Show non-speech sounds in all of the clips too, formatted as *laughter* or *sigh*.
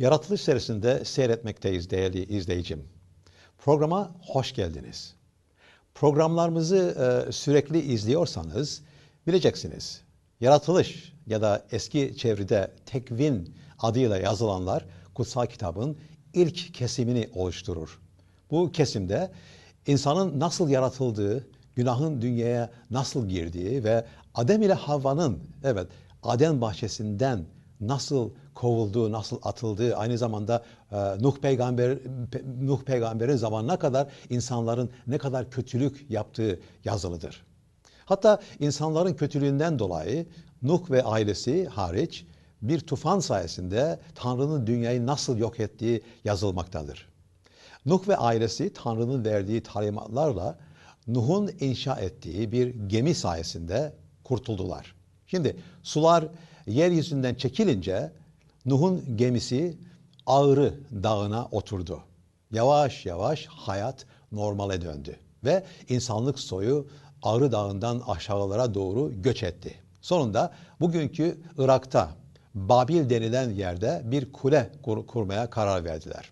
Yaratılış serisinde seyretmekteyiz değerli izleyicim. Programa hoş geldiniz. Programlarımızı e, sürekli izliyorsanız bileceksiniz. Yaratılış ya da eski çevrede tekvin adıyla yazılanlar kutsal kitabın ilk kesimini oluşturur. Bu kesimde insanın nasıl yaratıldığı, günahın dünyaya nasıl girdiği ve Adem ile Havva'nın evet Adem bahçesinden nasıl kovulduğu, nasıl atıldığı, aynı zamanda e, Nuh peygamber Nuh peygamberin zamanına kadar insanların ne kadar kötülük yaptığı yazılıdır. Hatta insanların kötülüğünden dolayı Nuh ve ailesi hariç bir tufan sayesinde Tanrı'nın dünyayı nasıl yok ettiği yazılmaktadır. Nuh ve ailesi Tanrı'nın verdiği talimatlarla Nuh'un inşa ettiği bir gemi sayesinde kurtuldular. Şimdi sular yeryüzünden çekilince Nuh'un gemisi Ağrı Dağı'na oturdu. Yavaş yavaş hayat normale döndü ve insanlık soyu Ağrı Dağı'ndan aşağılara doğru göç etti. Sonunda bugünkü Irak'ta Babil denilen yerde bir kule kur kurmaya karar verdiler.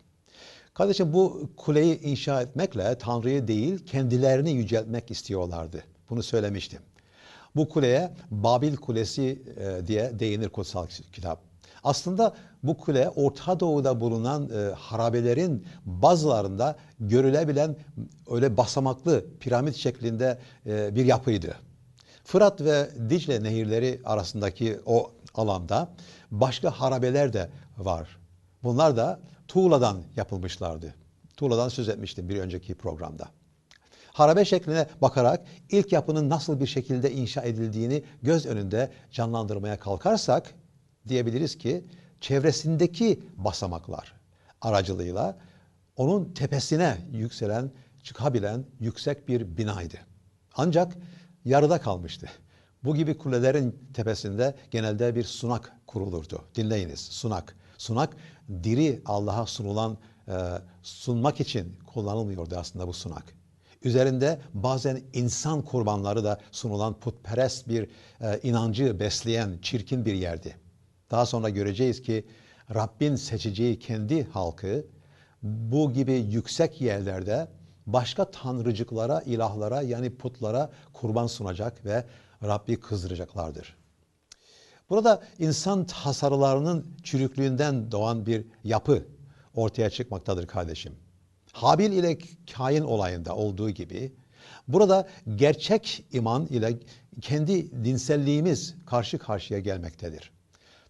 Kardeşim bu kuleyi inşa etmekle Tanrı'yı değil kendilerini yüceltmek istiyorlardı. Bunu söylemiştim. Bu kuleye Babil Kulesi e, diye değinir kutsal kitap. Aslında bu kule Orta Doğu'da bulunan e, harabelerin bazılarında görülebilen öyle basamaklı piramit şeklinde e, bir yapıydı. Fırat ve Dicle nehirleri arasındaki o alanda başka harabeler de var. Bunlar da tuğladan yapılmışlardı. Tuğladan söz etmiştim bir önceki programda. Harabe şekline bakarak ilk yapının nasıl bir şekilde inşa edildiğini göz önünde canlandırmaya kalkarsak diyebiliriz ki çevresindeki basamaklar aracılığıyla onun tepesine yükselen, çıkabilen yüksek bir binaydı. Ancak yarıda kalmıştı. Bu gibi kulelerin tepesinde genelde bir sunak kurulurdu. Dinleyiniz, sunak. Sunak diri Allah'a sunulan, e, sunmak için kullanılmıyordu aslında bu sunak. Üzerinde bazen insan kurbanları da sunulan putperest bir e, inancı besleyen çirkin bir yerdi. Daha sonra göreceğiz ki Rabbin seçeceği kendi halkı bu gibi yüksek yerlerde başka tanrıcıklara, ilahlara yani putlara kurban sunacak ve Rabbi kızdıracaklardır. Burada insan tasarılarının çürüklüğünden doğan bir yapı ortaya çıkmaktadır kardeşim. Habil ile Kain olayında olduğu gibi burada gerçek iman ile kendi dinselliğimiz karşı karşıya gelmektedir.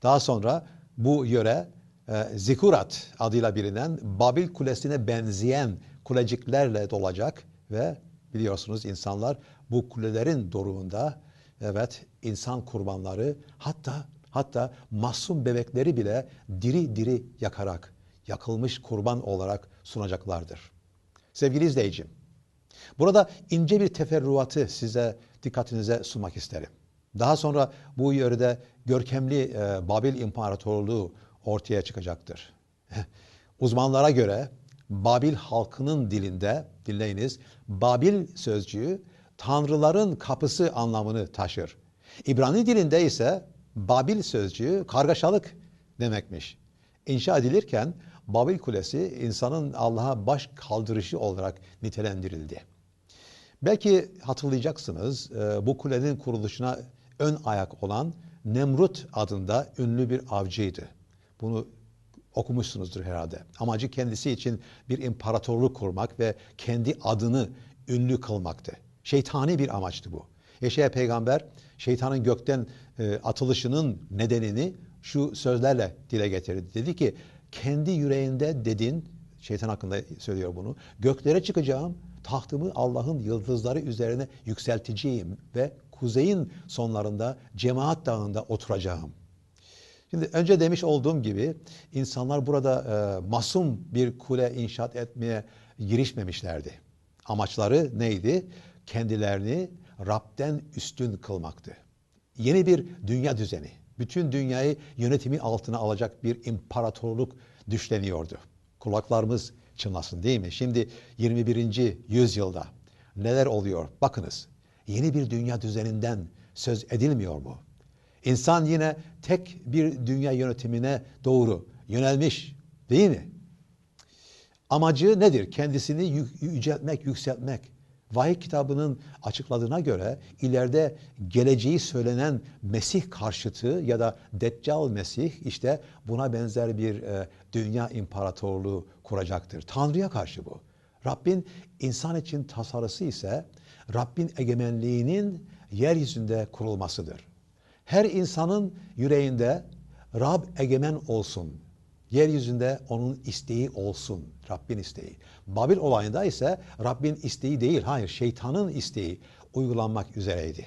Daha sonra bu yöre e, Zikurat adıyla bilinen Babil Kulesi'ne benzeyen kuleciklerle dolacak ve biliyorsunuz insanlar bu kulelerin doruğunda evet insan kurbanları hatta hatta masum bebekleri bile diri diri yakarak yakılmış kurban olarak sunacaklardır. Sevgili izleyicim, burada ince bir teferruatı size dikkatinize sunmak isterim. Daha sonra bu yörede görkemli e, Babil İmparatorluğu ortaya çıkacaktır. *laughs* Uzmanlara göre Babil halkının dilinde dinleyiniz Babil sözcüğü tanrıların kapısı anlamını taşır. İbrani dilinde ise Babil sözcüğü kargaşalık demekmiş. İnşa edilirken Babil Kulesi insanın Allah'a baş kaldırışı olarak nitelendirildi. Belki hatırlayacaksınız e, bu kulenin kuruluşuna ön ayak olan Nemrut adında ünlü bir avcıydı. Bunu okumuşsunuzdur herhalde. Amacı kendisi için bir imparatorluk kurmak ve kendi adını ünlü kılmaktı. Şeytani bir amaçtı bu. Yeşaya peygamber şeytanın gökten e, atılışının nedenini şu sözlerle dile getirdi. Dedi ki kendi yüreğinde dedin, şeytan hakkında söylüyor bunu, göklere çıkacağım, tahtımı Allah'ın yıldızları üzerine yükselteceğim ve kuzeyin sonlarında cemaat dağında oturacağım. Şimdi önce demiş olduğum gibi insanlar burada e, masum bir kule inşaat etmeye girişmemişlerdi. Amaçları neydi? Kendilerini Rab'den üstün kılmaktı. Yeni bir dünya düzeni, bütün dünyayı yönetimi altına alacak bir imparatorluk düşleniyordu. Kulaklarımız çınlasın değil mi? Şimdi 21. yüzyılda neler oluyor? Bakınız yeni bir dünya düzeninden söz edilmiyor mu? İnsan yine tek bir dünya yönetimine doğru yönelmiş Değil mi? Amacı nedir? Kendisini yü- yüceltmek, yükseltmek. Vahiy kitabının açıkladığına göre ileride geleceği söylenen Mesih karşıtı ya da Deccal Mesih işte buna benzer bir e, dünya imparatorluğu kuracaktır. Tanrı'ya karşı bu. Rabbin insan için tasarısı ise Rabbin egemenliğinin yeryüzünde kurulmasıdır. Her insanın yüreğinde Rab egemen olsun. Yeryüzünde onun isteği olsun. Rabbin isteği. Babil olayında ise Rabbin isteği değil, hayır şeytanın isteği uygulanmak üzereydi.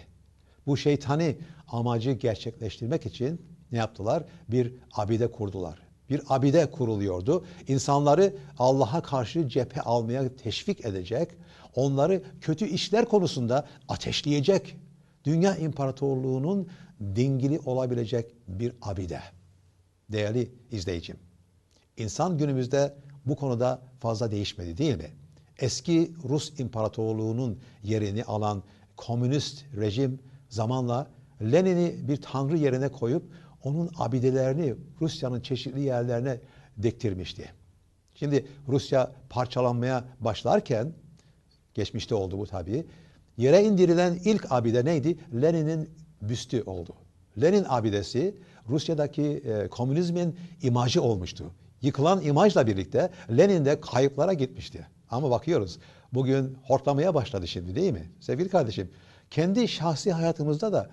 Bu şeytani amacı gerçekleştirmek için ne yaptılar? Bir abide kurdular. Bir abide kuruluyordu. İnsanları Allah'a karşı cephe almaya teşvik edecek, onları kötü işler konusunda ateşleyecek, dünya imparatorluğunun dingili olabilecek bir abide. Değerli izleyicim, insan günümüzde bu konuda fazla değişmedi değil mi? Eski Rus İmparatorluğu'nun yerini alan komünist rejim zamanla Lenin'i bir tanrı yerine koyup onun abidelerini Rusya'nın çeşitli yerlerine diktirmişti. Şimdi Rusya parçalanmaya başlarken, geçmişte oldu bu tabii, yere indirilen ilk abide neydi? Lenin'in büstü oldu. Lenin abidesi Rusya'daki e, komünizmin imajı olmuştu. Yıkılan imajla birlikte Lenin de kayıplara gitmişti. Ama bakıyoruz bugün hortlamaya başladı şimdi değil mi? Sevgili kardeşim kendi şahsi hayatımızda da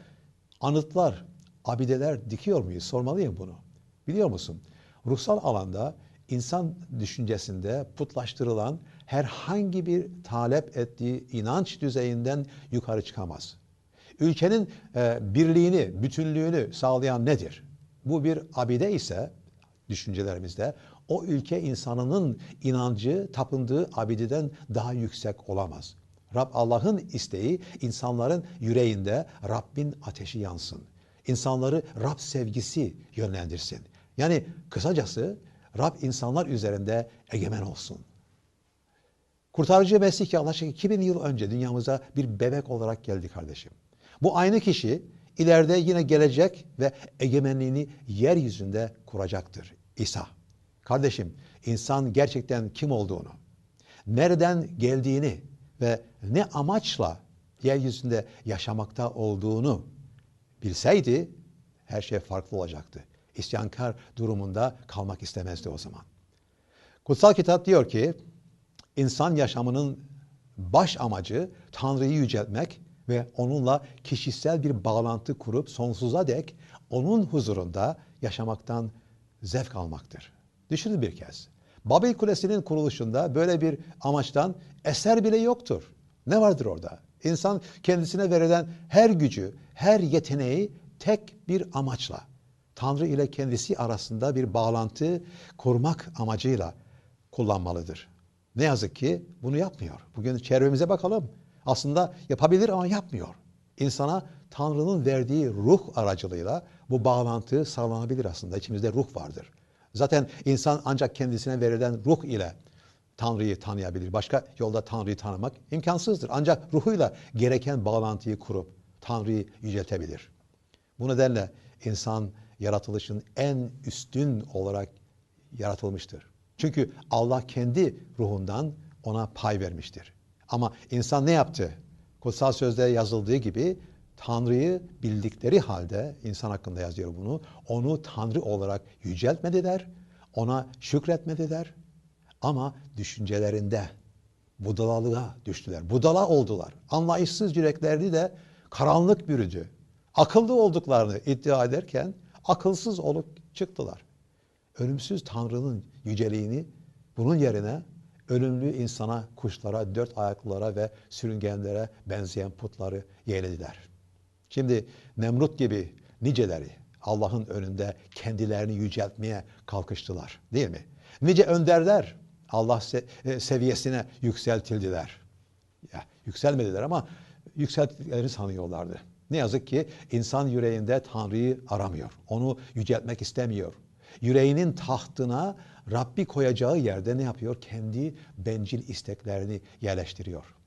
anıtlar, abideler dikiyor muyuz? Sormalıyım bunu. Biliyor musun? Ruhsal alanda insan düşüncesinde putlaştırılan herhangi bir talep ettiği inanç düzeyinden yukarı çıkamaz. Ülkenin e, birliğini, bütünlüğünü sağlayan nedir? Bu bir abide ise düşüncelerimizde o ülke insanının inancı, tapındığı abideden daha yüksek olamaz. Rab Allah'ın isteği insanların yüreğinde Rabbin ateşi yansın. İnsanları Rab sevgisi yönlendirsin. Yani kısacası Rab insanlar üzerinde egemen olsun. Kurtarıcı Mesih yaklaşık 2000 yıl önce dünyamıza bir bebek olarak geldi kardeşim. Bu aynı kişi ileride yine gelecek ve egemenliğini yeryüzünde kuracaktır. İsa. Kardeşim, insan gerçekten kim olduğunu, nereden geldiğini ve ne amaçla yeryüzünde yaşamakta olduğunu bilseydi her şey farklı olacaktı. İsyankar durumunda kalmak istemezdi o zaman. Kutsal kitap diyor ki insan yaşamının baş amacı Tanrı'yı yüceltmek ve onunla kişisel bir bağlantı kurup sonsuza dek onun huzurunda yaşamaktan zevk almaktır. Düşünün bir kez. Babil Kulesi'nin kuruluşunda böyle bir amaçtan eser bile yoktur. Ne vardır orada? İnsan kendisine verilen her gücü, her yeteneği tek bir amaçla, Tanrı ile kendisi arasında bir bağlantı kurmak amacıyla kullanmalıdır. Ne yazık ki bunu yapmıyor. Bugün çevremize bakalım. Aslında yapabilir ama yapmıyor. İnsana Tanrı'nın verdiği ruh aracılığıyla bu bağlantı sağlanabilir aslında. İçimizde ruh vardır. Zaten insan ancak kendisine verilen ruh ile Tanrı'yı tanıyabilir. Başka yolda Tanrı'yı tanımak imkansızdır. Ancak ruhuyla gereken bağlantıyı kurup Tanrı'yı yüceltebilir. Bu nedenle insan yaratılışın en üstün olarak yaratılmıştır. Çünkü Allah kendi ruhundan ona pay vermiştir. Ama insan ne yaptı? Kutsal sözde yazıldığı gibi Tanrı'yı bildikleri halde insan hakkında yazıyor bunu. Onu Tanrı olarak yüceltmediler. Ona şükretmediler. Ama düşüncelerinde budalalığa düştüler. Budala oldular. Anlayışsız yüreklerini de karanlık bürüdü. Akıllı olduklarını iddia ederken akılsız olup çıktılar. Ölümsüz Tanrı'nın yüceliğini bunun yerine ölümlü insana, kuşlara, dört ayaklılara ve sürüngenlere benzeyen putları yeğlediler. Şimdi Nemrut gibi niceleri Allah'ın önünde kendilerini yüceltmeye kalkıştılar değil mi? Nice önderler Allah e, seviyesine yükseltildiler. Ya, yükselmediler ama yükselttiklerini sanıyorlardı. Ne yazık ki insan yüreğinde Tanrı'yı aramıyor. Onu yüceltmek istemiyor. Yüreğinin tahtına Rabbi koyacağı yerde ne yapıyor? Kendi bencil isteklerini yerleştiriyor.